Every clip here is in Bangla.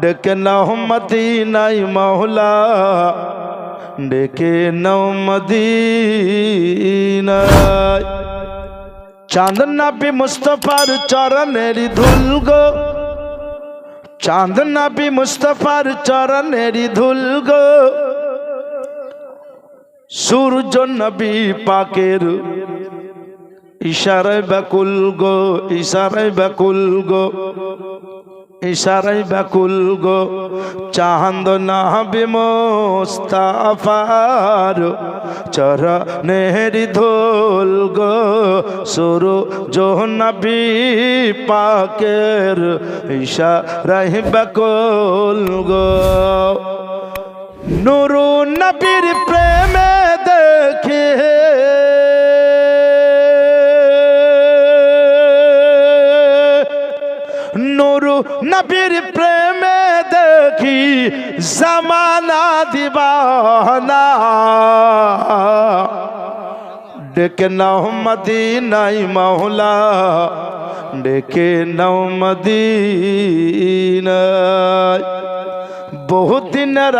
ডেকে নাও মদিনাই মহলা ডেকে নাও মদিনায়। চাঁদ নাবি মুস্তফার চরণের ধুল গো। চাঁদ নাবি মুস্তফার চরণের ধুল গো। সূর্য নবী পাকের ইশারায় ব্যাকুল গো, ইশারায় ব্যাকুল গো। ইশারায় ব্যাকুল গো, চাঁদ নাবি মোস্তাফার চরণের ধুল গো, সুরু নবী পাকের ইশারায় ব্যাকুল গো। নুরু নবীর প্রেমে দেখে নুরু নবীর প্রেমে দেখি জামানা দিবানা। ডেকে নাও মদিনাই মহলা ডেকে নাও মদিনায়। বহুত দিনের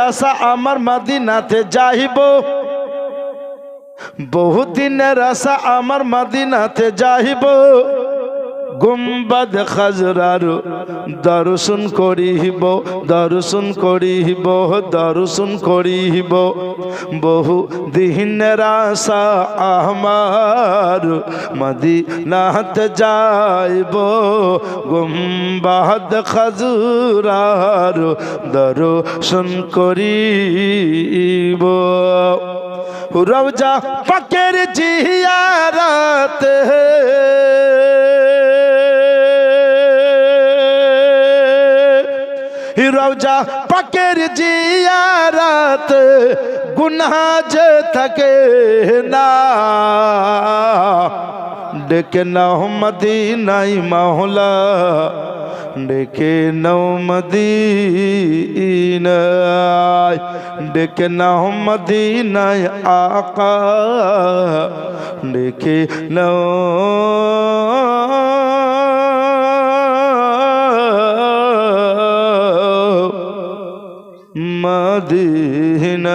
আমার মদিনাতে যাইব। বহুত দিনের আশা আমার মদিনাতে যাইব। গুম্বাদ খাজরার দর্শন করিব দর্শন করিব দর্শন করিব। বহু দিনের আশা আমার মদিনাতে যাইব, গুম্বাদ খাজরার দর্শন করিব। রওজা পাকের জিয়ারত রওজা পাকের জিয়ারত, গুনাহ যে থাকে না। ডেকে নাও মদিনাই মাওলা, ডেকে নাও মদিনায়, ডেকে নাও মদিনায় আকা, ডেকে নাও مدينة.